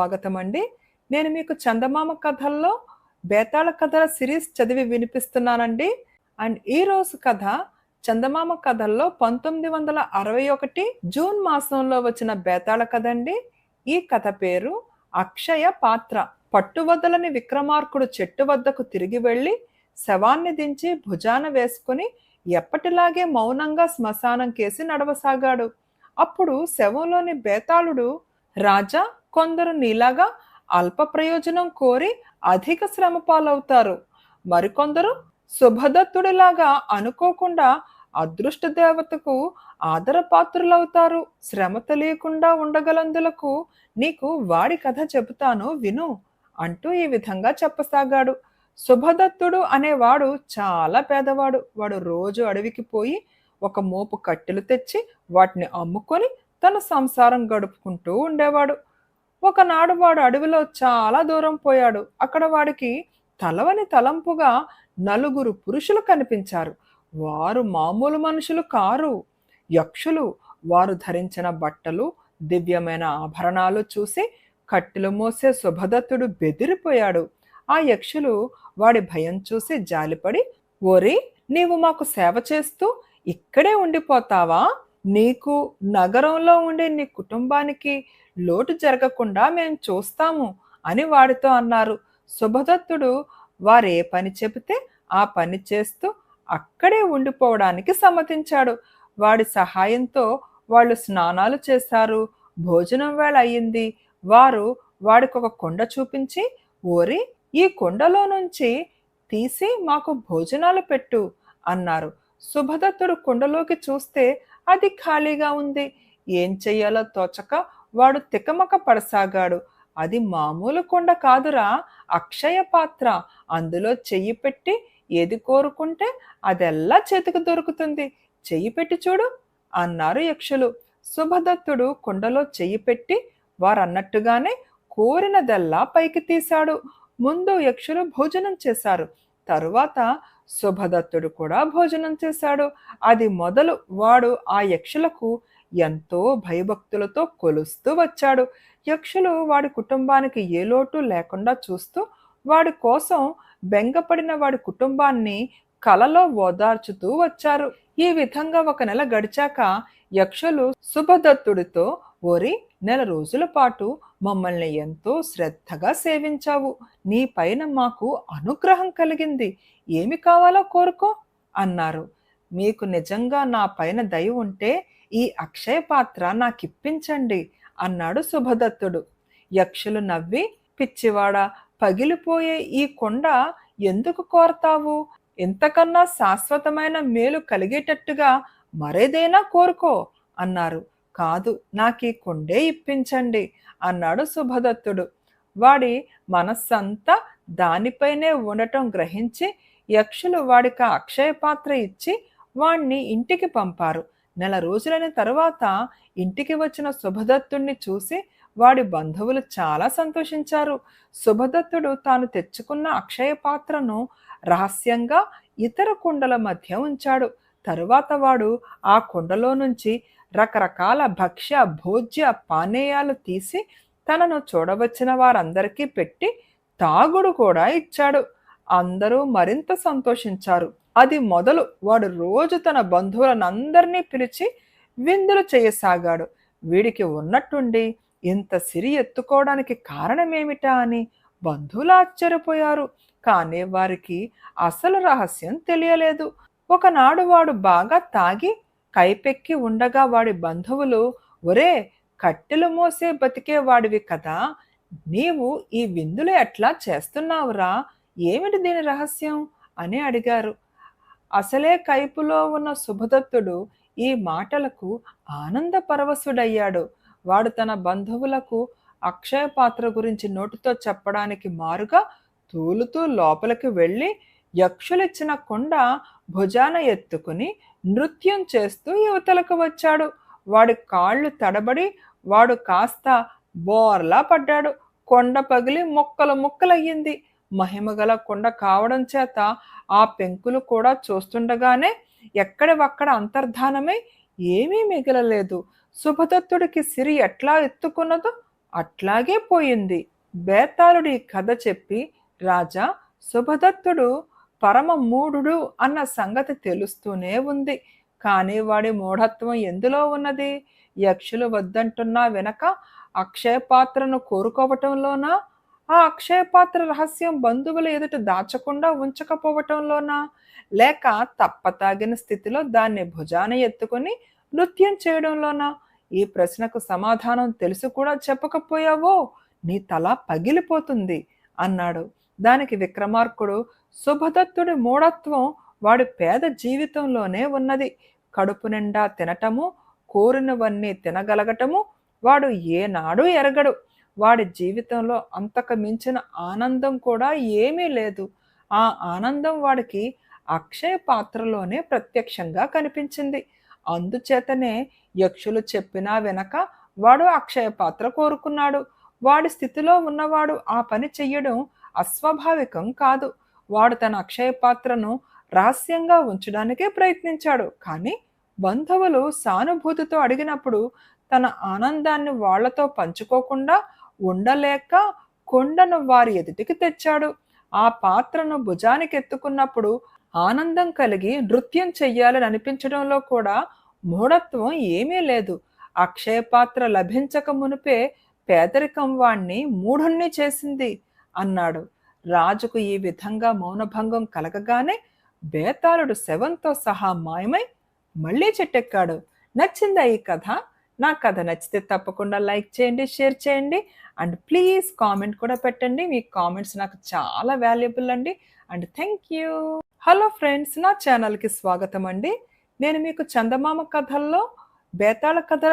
స్వాగతం అండి. నేను మీకు చందమామ కథల్లో బేతాళ కథల సిరీస్ చదివి వినిపిస్తున్నానండి. అండ్ ఈ రోజు కథ చందమామ కథల్లో పంతొమ్మిది వందల అరవై ఒకటి జూన్ మాసంలో వచ్చిన బేతాళ కథ అండి. ఈ కథ పేరు అక్షయ పాత్ర. పట్టువదలని విక్రమార్కుడు చెట్టు వద్దకు తిరిగి వెళ్ళి శవాన్ని దించి భుజాన వేసుకుని ఎప్పటిలాగే మౌనంగా శ్మశానం కేసి నడవసాగాడు. అప్పుడు శవంలోని బేతాళుడు రాజా కొందరు నీలాగా అల్ప ప్రయోజనం కోరి అధిక శ్రమ పాలవుతారు మరికొందరు శుభదత్తుడిలాగా అనుకోకుండా అదృష్ట దేవతకు ఆదరపాత్రులవుతారు. శ్రమ తెలియకుండా ఉండగలందులకు నీకు వాడి కథ చెబుతాను విను అంటూ ఈ విధంగా చెప్పసాగాడు. శుభదత్తుడు అనేవాడు చాలా పేదవాడు. వాడు రోజు అడవికి పోయి ఒక మోపు కట్టెలు తెచ్చి వాటిని అమ్ముకొని తన సంసారం గడుపుకుంటూ ఉండేవాడు. ఒకనాడు వాడు అడవిలో చాలా దూరం పోయాడు. అక్కడ వాడికి తలవని తలంపుగా నలుగురు పురుషులు కనిపించారు. వారు మామూలు మనుషులు కారు. యక్షులు వారు ధరించిన బట్టలు దివ్యమైన ఆభరణాలు చూసి కట్టెలు మోసే శుభదత్తుడు బెదిరిపోయాడు. ఆ యక్షులు వాడి భయం చూసి జాలిపడి ఓరి నీవు మాకు సేవ చేస్తూ ఇక్కడే ఉండిపోతావా? నీకు నగరంలో ఉండే నీ కుటుంబానికి లోటు జరగకుండా మేము చూస్తాము అని వాడితో అన్నారు. శుభదత్తుడు వారే పని చెబితే ఆ పని చేస్తూ అక్కడే ఉండిపోవడానికి సమ్మతించాడు. వాడి సహాయంతో వాళ్ళు స్నానాలు చేశారు. భోజనం వేళ అయ్యింది. వారు వాడికి ఒక కొండ చూపించి ఓరి ఈ కొండలో నుంచి తీసి మాకు భోజనాలు పెట్టు అన్నారు. శుభదత్తుడు కుండలోకి చూస్తే అది ఖాళీగా ఉంది. ఏం చెయ్యాలో తోచక వాడు తికమక పడసాగాడు. అది మామూలు కొండ కాదురా అక్షయ పాత్ర. అందులో చెయ్యి పెట్టి ఏది కోరుకుంటే అదెల్లా చేతికి దొరుకుతుంది. చెయ్యి పెట్టి చూడు అన్నారు యక్షులు. శుభదత్తుడు కుండలో చెయ్యి పెట్టి వారన్నట్టుగానే కోరినదల్లా పైకి తీశాడు. ముందు యక్షులు భోజనం చేశారు. తరువాత శుభదత్తుడు కూడా భోజనం చేశాడు. అది మొదలు వాడు ఆ యక్షులకు ఎంతో భయభక్తులతో కొలుస్తూ వచ్చాడు. యక్షులు వాడి కుటుంబానికి ఏ లోటు లేకుండా చూస్తూ వాడి కోసం బెంగపడిన వాడి కుటుంబాన్ని కలలో ఓదార్చుతూ వచ్చారు. ఈ విధంగా ఒక నెల గడిచాక యక్షులు శుభదత్తుడితో ఓరి నెల రోజుల పాటు మమ్మల్ని ఎంతో శ్రద్ధగా సేవించావు. నీ పైన మాకు అనుగ్రహం కలిగింది. ఏమి కావాలో కోరుకో అన్నారు. మీకు నిజంగా నా పైన దయ ఉంటే ఈ అక్షయ పాత్ర నాకిప్పించండి అన్నాడు శుభదత్తుడు యక్షులు నవ్వి పిచ్చివాడ పగిలిపోయే ఈ కొండ ఎందుకు కోరతావు? ఇంతకన్నా శాశ్వతమైన మేలు కలిగేటట్టుగా మరేదైనా కోరుకో అన్నారు. కాదు నాకు ఈ కొండే ఇప్పించండి అన్నాడు శుభదత్తుడు వాడి మనస్సంతా దానిపైనే ఉండటం గ్రహించి యక్షులు వాడికి అక్షయ పాత్ర ఇచ్చి వాణ్ణి ఇంటికి పంపారు. నెల రోజులైన తరువాత ఇంటికి వచ్చిన శుభదత్తుణ్ణి చూసి వాడి బంధువులు చాలా సంతోషించారు. శుభదత్తుడు తాను తెచ్చుకున్న అక్షయ పాత్రను రహస్యంగా ఇతర కుండల మధ్య ఉంచాడు. తరువాత వాడు ఆ కుండలో నుంచి రకరకాల భక్ష్య భోజ్య పానీయాలు తీసి తనను చూడవచ్చిన వారందరికీ పెట్టి తాగుడు కూడా ఇచ్చాడు. అందరూ మరింత సంతోషించారు. అది మొదలు వాడు రోజు తన బంధువులనందరినీ పిలిచి విందులు చేయసాగాడు. వీడికి ఉన్నట్టుండి ఇంత సిరి ఎత్తుకోవడానికి కారణమేమిటా అని బంధువులు ఆశ్చర్యపోయారు. కానీ వారికి అసలు రహస్యం తెలియలేదు. ఒకనాడు వాడు బాగా తాగి కైపెక్కి ఉండగా వాడి బంధువులు ఒరే కట్టెలు మోసే బతికే వాడివి కదా. నీవు ఈ విందులు ఎట్లా చేస్తున్నావురా? ఏమిటి దీని రహస్యం? అని అడిగారు. అసలే కైపులో ఉన్న శుభదత్తుడు ఈ మాటలకు ఆనంద పరవశుడయ్యాడు. వాడు తన బంధువులకు అక్షయ పాత్ర గురించి నోటితో చెప్పడానికి మారుగా తూలుతూ లోపలికి వెళ్ళి యక్షులిచ్చిన కొండ భుజాన ఎత్తుకుని నృత్యం చేస్తూ యువతలకు వచ్చాడు. వాడి కాళ్ళు తడబడి వాడు కాస్త బోర్లా పడ్డాడు. కొండ పగిలి ముక్కలు ముక్కలయ్యింది. మహిమగల కొండ కావడం చేత ఆ పెంకులు కూడా చూస్తుండగానే ఎక్కడివక్కడ అంతర్ధానమై ఏమీ మిగలలేదు. శుభదత్తుడికి సిరి ఎట్లా ఎత్తుకున్నదో అట్లాగే పోయింది. బేతాళుడి కథ చెప్పి రాజా శుభదత్తుడు పరమ మూఢుడు అన్న సంగతి తెలుస్తూనే ఉంది. కానీ వాడి మూఢత్వం ఎందులో ఉన్నది? యక్షులు వద్దంటున్నా వెనక అక్షయపాత్రను కోరుకోవటంలోనా? ఆ అక్షయపాత్ర రహస్యం బంధువుల ఎదుట దాచకుండా ఉంచకపోవటంలోనా? లేక తప్పతాగిన స్థితిలో దాన్ని భుజాన ఎత్తుకొని నృత్యం చేయడంలోనా? ఈ ప్రశ్నకు సమాధానం తెలుసు కూడా చెప్పకపోయావో? నీ తల పగిలిపోతుంది అన్నాడు. దానికి విక్రమార్కుడు శుభదత్తుడి మూఢత్వం వాడి పేద జీవితంలోనే ఉన్నది. కడుపు నిండా తినటము కోరినవన్నీ తినగలగటము వాడు ఏనాడు ఎరగడు. వాడి జీవితంలో అంతకు మించిన ఆనందం కూడా ఏమీ లేదు. ఆ ఆనందం వాడికి అక్షయ పాత్రలోనే ప్రత్యక్షంగా కనిపించింది. అందుచేతనే యక్షులు చెప్పినా వెనక వాడు అక్షయ పాత్ర కోరుకున్నాడు. వాడి స్థితిలో ఉన్నవాడు ఆ పని చెయ్యడం అస్వాభావికం కాదు. వాడు తన అక్షయ పాత్రను రహస్యంగా ఉంచడానికే ప్రయత్నించాడు. కానీ బంధువులు సానుభూతితో అడిగినప్పుడు తన ఆనందాన్ని వాళ్ళతో పంచుకోకుండా ఉండలేక కొండను వారి ఎదుటికి తెచ్చాడు. ఆ పాత్రను భుజానికి ఎత్తుకున్నప్పుడు ఆనందం కలిగి నృత్యం చెయ్యాలని అనిపించడంలో కూడా మూఢత్వం ఏమీ లేదు. అక్షయ పాత్ర లభించక మునిపే పేదరికం వాణ్ణి మూఢుణ్ణి చేసింది అన్నాడు. రాజుకు ఈ విధంగా మౌనభంగం కలగగానే బేతాళుడు శవంతో సహా మాయమై మళ్ళీ చెట్టెక్కాడు. నచ్చిందా ఈ కథ? నా కథ నచ్చితే తప్పకుండా లైక్ చేయండి షేర్ చేయండి. అండ్ ప్లీజ్ కామెంట్ కూడా పెట్టండి. మీ కామెంట్స్ నాకు చాలా వాల్యుబుల్ అండి. And thank you. Hello friends నా ఛానల్కి స్వాగతం అండి. నేను మీకు చందమామ కథల్లో బేతాళ కథల